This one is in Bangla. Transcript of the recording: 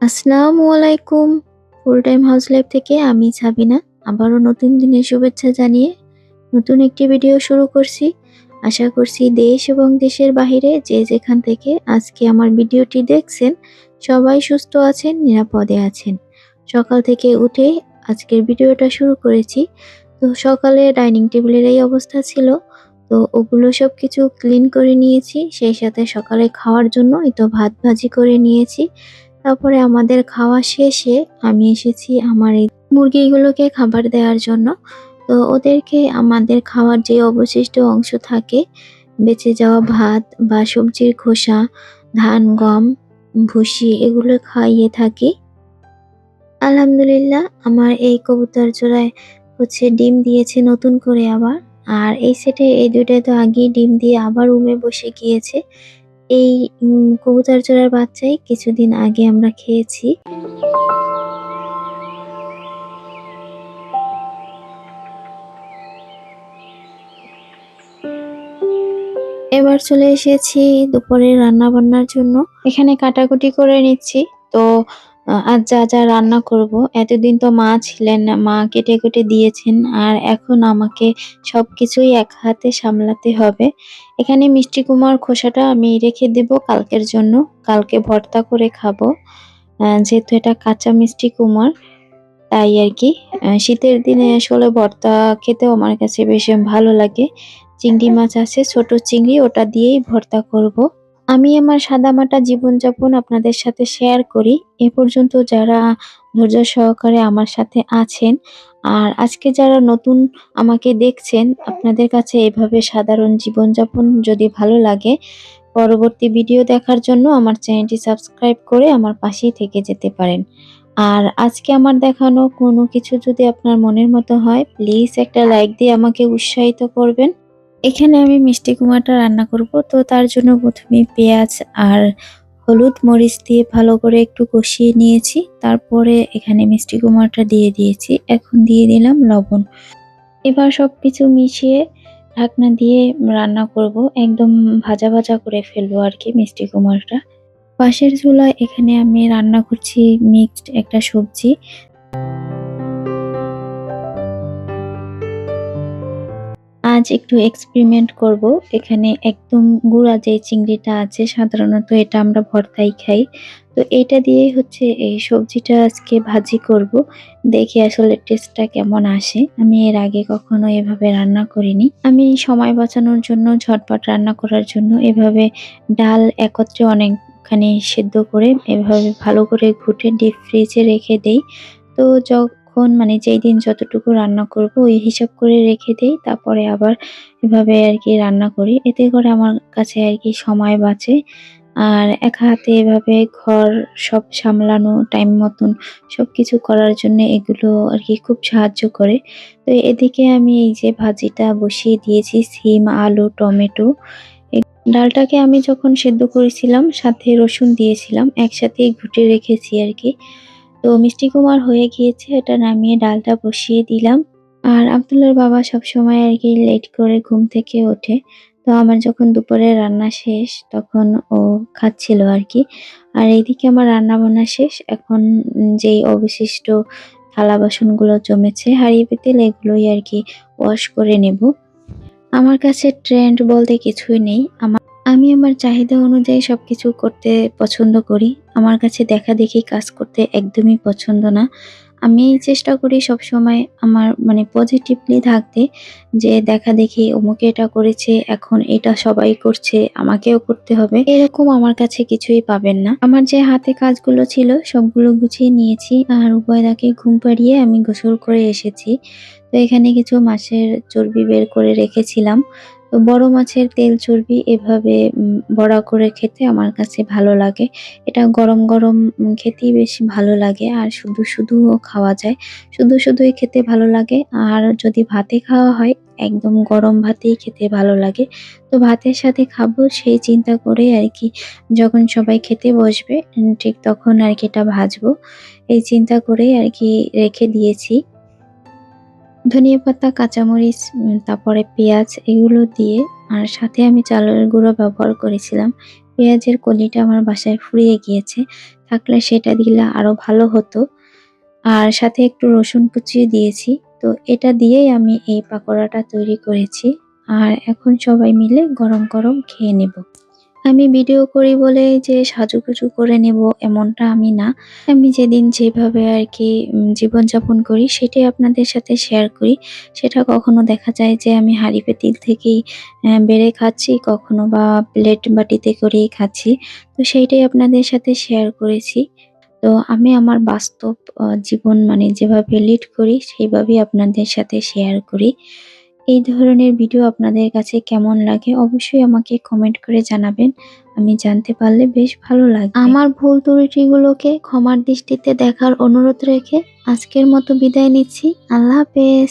আসসালামু আলাইকুম ফুল টাইম হাউস লাইফ থেকে আমি সাবিনা। আবারও নতুন দিনের শুভেচ্ছা জানিয়ে নতুন একটি ভিডিও শুরু করছি। আশা করছি দেশ এবং দেশের বাহিরে যে যেখান থেকে আজকে আমার ভিডিওটি দেখছেন, সবাই সুস্থ আছেন, নিরাপদে আছেন। সকাল থেকে উঠে আজকের ভিডিওটা শুরু করেছি। তো সকালে ডাইনিং টেবিলের এই অবস্থা ছিল। তো ওগুলো সব কিছু ক্লিন করে নিয়েছি। সেই সাথে সকালে খাওয়ার জন্য এই তো ভাত ভাজি করে নিয়েছি। তারপরে আমাদের খাওয়া শেষে আমি এসেছি আমার এই মুরগিগুলোকে খাবার দেওয়ার জন্য। তো ওদেরকে আমাদের খাওয়ার যে অবশিষ্ট অংশ থাকে, বেঁচে যাওয়া ভাত বা সবজির খোসা, ধান, গম, ভুসি এগুলো খাইয়ে থাকি। আলহামদুলিল্লাহ, আমার এই কবুতর জোড়ায় হচ্ছে ডিম দিয়েছে নতুন করে আবার। আর এই সেটে এই দুইটায় তো আগেই ডিম দিয়ে আবার রুমে বসে গিয়েছে। এই কবুতর চড়ার বাচ্চাই কিছুদিন আগে আমরা খেয়েছি। এবার চলে এসেছি দুপুরে রান্না বান্নার জন্য। এখানে কাটাকুটি করে নিচ্ছি। তো আজ যা যা রান্না করব। এতদিন তো মা ছিলেন মা কেটে কেটে দিয়েছেন, আর এখন আমাকে সবকিছুই এক হাতে সামলাতে হবে। এখানে মিষ্টি কুমার খোসাটা আমি রেখে দেব কালকের জন্য। কালকে ভর্তা করে খাব। যেহেতু এটা কাঁচা মিষ্টি কুমার, তাই আর কি। শীতের দিনে আসলে ভর্তা খেতেও আমার কাছে বেশ ভালো লাগে। চিংড়ি মাছ আছে, ছোট চিংড়ি, ওটা দিয়েই ভর্তা করব। আমি আমার সাদামাটা জীবনযাপন আপনাদের সাথে শেয়ার করি। এ পর্যন্ত যারা ধৈর্য সহকারে আমার সাথে আছেন আর আজকে যারা নতুন আমাকে দেখছেন, আপনাদের কাছে এভাবে সাধারণ জীবনযাপন যদি ভালো লাগে, পরবর্তী ভিডিও দেখার জন্য আমার চ্যানেলটি সাবস্ক্রাইব করে আমার পাশেই থেকে যেতে পারেন। আর আজকে আমার দেখানো কোনো কিছু যদি আপনার মনের মতো হয় প্লিজ একটা লাইক দিয়ে আমাকে উৎসাহিত করবেন। এখানে আমি মিষ্টি কুমারটা রান্না করব। তো তার জন্য প্রথমে পেঁয়াজ আর হলুদ মরিচ দিয়ে ভালো করে একটু কষিয়ে নিয়েছি। তারপরে এখানে মিষ্টি কুমারটা দিয়ে দিয়েছি। এখন দিয়ে দিলাম লবণ। এবার সবকিছু মিশিয়ে ঢাকনা দিয়ে রান্না করব। একদম ভাজা ভাজা করে ফেলব আর কি মিষ্টি কুমারটা পাশের চুলায় এখানে আমি রান্না করছি মিক্সড একটা সবজি। আজ একটু এক্সপেরিমেন্ট করব। এখানে একদম গুঁড়া যে চিংড়িটা আছে, সাধারণত এটা আমরা ভর্তাই খাই। তো এটা দিয়ে হচ্ছে এই সবজিটা আজকে ভাজি করব। দেখি আসলে টেস্টটা কেমন আসে। আমি এর আগে কখনো এভাবে রান্না করিনি। আমি সময় বাঁচানোর জন্য, ঝটপট রান্না করার জন্য এভাবে ডাল একত্রে অনেকখানি সেদ্ধ করে এভাবে ভালো করে ঘুটে ডিপ ফ্রিজে রেখে দেই। তো যখন মানে যেই দিন যতটুকু রান্না করব, ওই হিসাব করে রেখে দেই, তারপরে আবার এভাবে আর কি রান্না করি। এতে করে আমার কাছে আর কি সময় বাঁচে। আর এক হাতে এভাবে ঘর সব সামলানো টাইম মতন সবকিছু করার জন্য এগুলো আর কি খুব সাহায্য করে। তো এদিকে আমি এই যে ভাজিটা বসিয়ে দিয়েছি, সিম, আলু, টমেটো। ডালটাকে আমি যখন সেদ্ধ করেছিলাম, সাথে রসুন দিয়েছিলাম, একসাথেই ঘুটে রেখেছি আর কি। তো মিষ্টি কুমার হয়ে গিয়েছে, এটা নামিয়ে ডালটা বসিয়ে দিলাম। আর আব্দুল্লার বাবা সবসময় আর কি লেট করে ঘুম থেকে ওঠে। তো আমার যখন দুপুরে রান্না শেষ, তখন ও খাচ্ছিল আর কি। আর এইদিকে আমার রান্না বান্না শেষ, এখন যেই অবশিষ্ট থালা বাসনগুলো জমেছে হাঁড়ি পেতেল এগুলোই আর কি ওয়াশ করে নেব। আমার কাছে ট্রেন্ড বলতে কিছুই নেই। আমার আমি আমার চাহিদা অনুযায়ী সব কিছু করতে পছন্দ করি। আমার কাছে দেখা দেখি কাজ করতে একদমই পছন্দ না। আমি চেষ্টা করি সবসময় আমার মানে পজিটিভলি থাকতে যে দেখা দেখি অমুকে এটা করেছে, এখন এটা সবাই করছে, আমাকেও করতে হবে। এরকম আমার কাছে কিছুই পাবেন না। আমার যে হাতে কাজগুলো ছিল সবগুলো গুছিয়ে নিয়েছি আর উভয়দাকে ঘুম পাড়িয়ে আমি গোসল করে এসেছি। তো এখানে কিছু মাছের চর্বি বের করে রেখেছিলাম। তো বড় মাছের তেল চর্বি এভাবে বড়া করে খেতে আমার কাছে ভালো লাগে। এটা গরম গরম খেতেই বেশি ভালো লাগে আর শুধু শুধুও খাওয়া যায়। শুধু শুধুই খেতে ভালো লাগে আর যদি ভাতে খাওয়া হয়, একদম গরম ভাতেই খেতে ভালো লাগে। তো ভাতের সাথে খাব সেই চিন্তা করে আর কি, যখন সবাই খেতে বসবে ঠিক তখন আর কি এটা ভাজবো। এই চিন্তা করেই আর কি রেখে দিয়েছি। ধনিয়া পাতা, কাঁচামরিচ তারপরে পেঁয়াজ এগুলো দিয়ে, আর সাথে আমি চালের গুঁড়ো ব্যবহার করেছিলাম। পেঁয়াজের কলিটা আমার বাসায় ফুরিয়ে গিয়েছে, থাকলে সেটা দিলে আরও ভালো হতো। আর সাথে একটু রসুন কুচিও দিয়েছি, তো এটা দিয়েই আমি এই পাকোড়াটা তৈরি করেছি। আর এখন সবাই মিলে গরম গরম খেয়ে নেব। আমি ভিডিও করি বলে যে সাজুগুজু করে নেব এমনটা আমি না। আমি যেদিন যেভাবে আর কি জীবনযাপন করি সেটাই আপনাদের সাথে শেয়ার করি। সেটা কখনো দেখা যায় যে আমি হাঁড়ি পাতিল থেকেই বেড়ে খাচ্ছি, কখনো বা প্লেট বাটিতে করেই খাচ্ছি। তো সেইটাই আপনাদের সাথে শেয়ার করেছি। তো আমি আমার বাস্তব জীবন মানে যেভাবে লিড করি সেইভাবেই আপনাদের সাথে শেয়ার করি। এই ধরনের ভিডিও আপনাদের কাছে কেমন লাগে অবশ্যই আমাকে কমেন্ট করে জানাবেন। আমি জানতে পারলে বেশ ভালো লাগে আমার ভুল ত্রুটিগুলোকে ক্ষমার দৃষ্টিতে দেখার অনুরোধ রেখে আজকের মতো বিদায় নিচ্ছি। আল্লাহ হাফেজ।